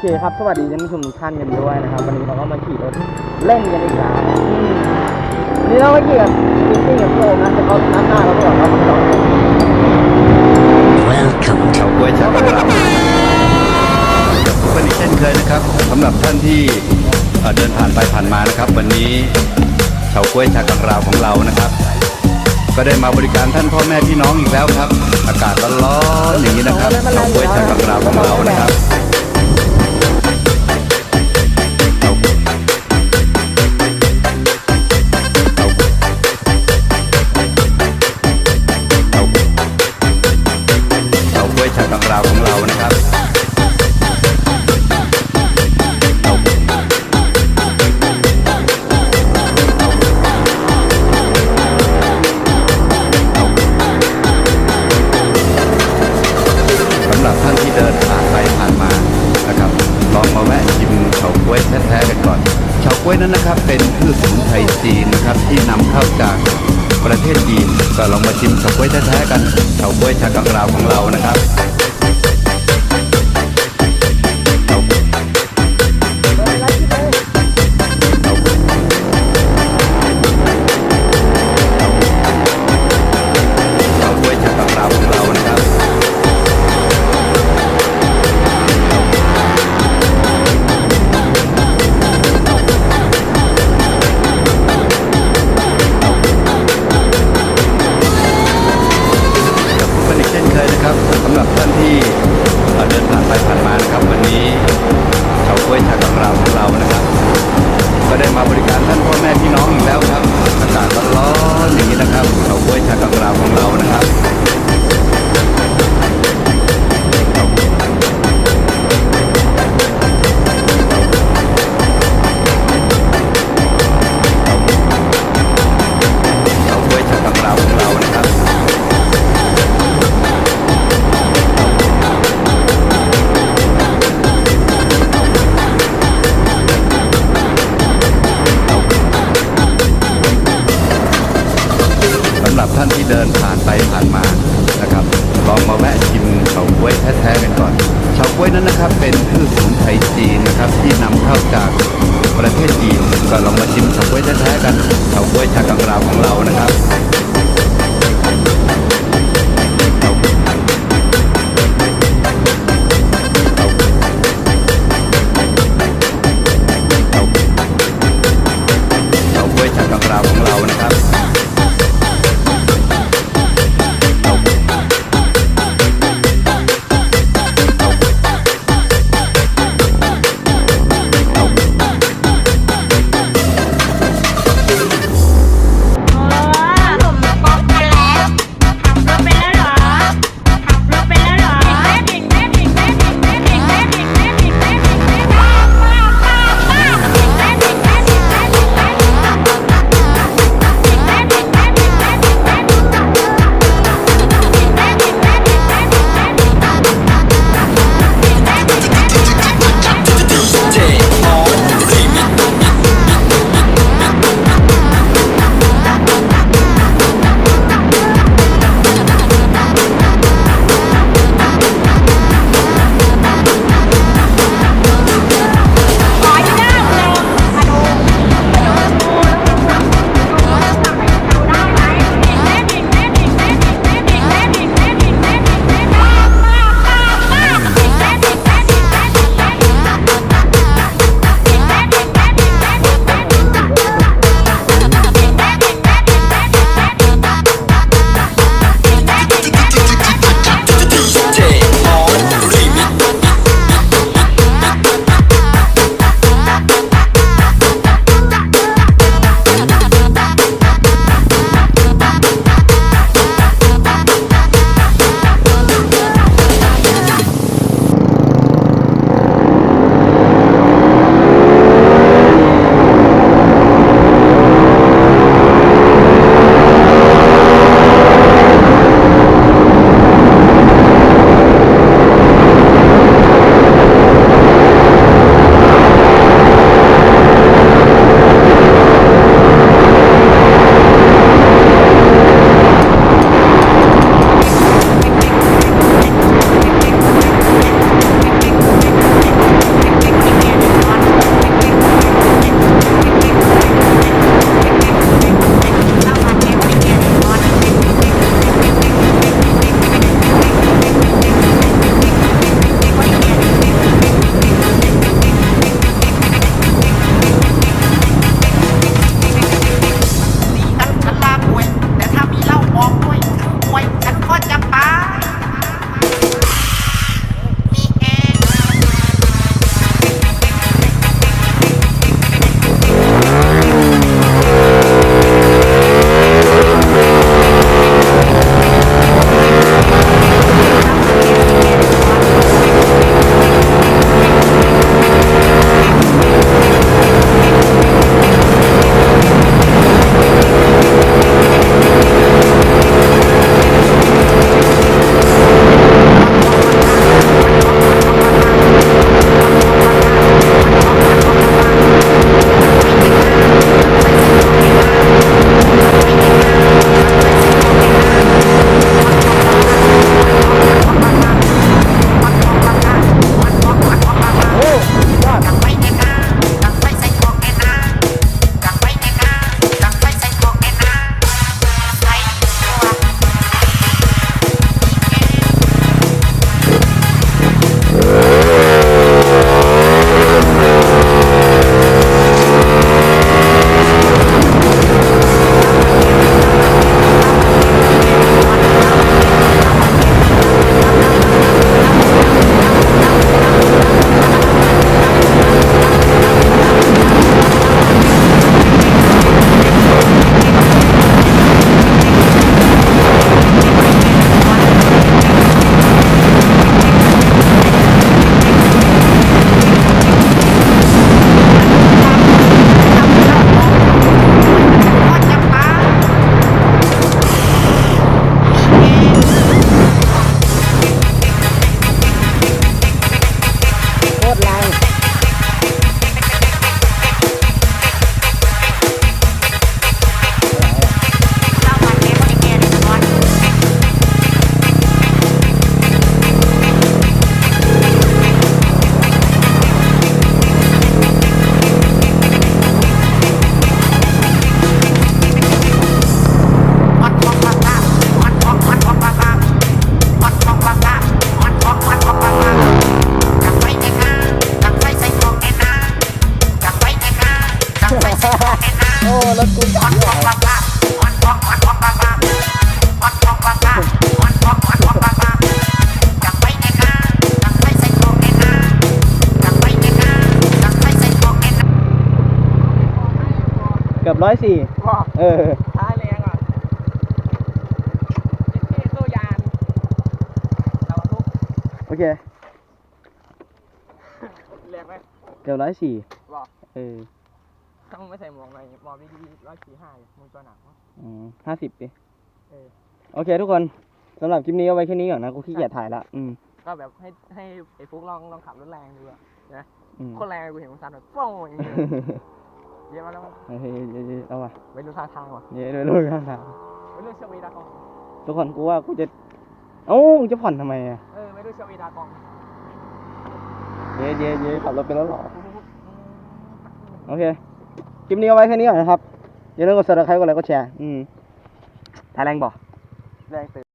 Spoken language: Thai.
เคครับ สวัสดีท่านผู้ชมทุกท่านกันด้วยนะครับ วันนี้เราก็มาขี่รถเล่นกันอีกแล้วนะอืมวันนี้เราก็ขี่กับจริงๆกับพี่โอมนะแต่เขาน้ำหน้าเราก็แบบเราไม่ลอง Welcome เฉาก๊วยชากังราวเป็นอีกเช่นเคยนะครับสำหรับท่านที่เอ่อเดินผ่านไปผ่านมานะครับ วันนี้เฉาก๊วยชากังราวของเรานะครับ ก็ได้มาบริการท่านพ่อแม่พี่น้องอีกแล้วครับ อากาศร้อนๆอย่างนี้นะครับเฉาก๊วยชากังราวของเรานะครับ นะครับเป็นพืชสมุนไพรจีนนะครับที่นำเข้าจากประเทศจีนก็ลองมาชิมเฉาก๊วยแท้ๆกันเฉาก๊วยชากังราวของเรานะครับำหรับท่านที่เดินผ่านไปผ่านมานะครับ วันนี้ชาวก๊วยชากังราของเรานะครับ ก็ได้มาบริการท่านพ่อแม่พี่น้องอีกแล้วครับอากาศร้อนๆอย่างนี้นะครับชาวก๊วยชากังราของเรานะครับ เดินผ่านไปผ่านมานะครับลองมาแวะชิมเฉาก๊วยแท้ๆกันก่อนเฉาก๊วยนั้นนะครับ เป็นพืชสมุนไพรจีนนะครับ ที่นำเข้าจากประเทศจีนก็ลองมาชิมเฉาก๊วยแท้ๆกันเฉาก๊วยชากัง กือบร้อยสี่ว้าเออ ท้ายแรงอะเจ็ดเตัวยานเราทุกโอเค แรงไหม เกือบร้อยสี่ว้าเออถ้ามึงไม่ใส่หมวกเลยหมวกดีๆร้อยสี่ห้ามึงตัวหนักวะอืมห้าสิบดิเออ โอเคทุกคนสำหรับคลิปนี้เอาไว้แค่นี้ก่อนนะกูขี้เกียจถ่ายละอืมก็แบบให้ให้ไอ้ฟุกลองลองขับรถแรงดูอะนะอืม โคนแรงเลยกูเห็นมึงซันแบบโป้งอย่างเงี้ย เยี่ยมมากแล้วเฮ้ยเฮ้ยเฮ้ยเฮ้ยเอาว่ะไม่รู้ท่าทางว่ะเย้ด้วยลูกข้างทางไม่รู้เชวีดากองทุกคนกูว่ากูจะเอ้ามึงจะผ่อนทำไมอะเออไม่รู้เชวีดากองเย้เย้เย้ขับรถเป็นรถหรอโอเคคลิปนี้เอาไว้แค่นี้ก่อนนะครับอย่าลืมกด subscribe กดไลค์กดแชร์อืมถ่ายแรงบอกแรงเตะ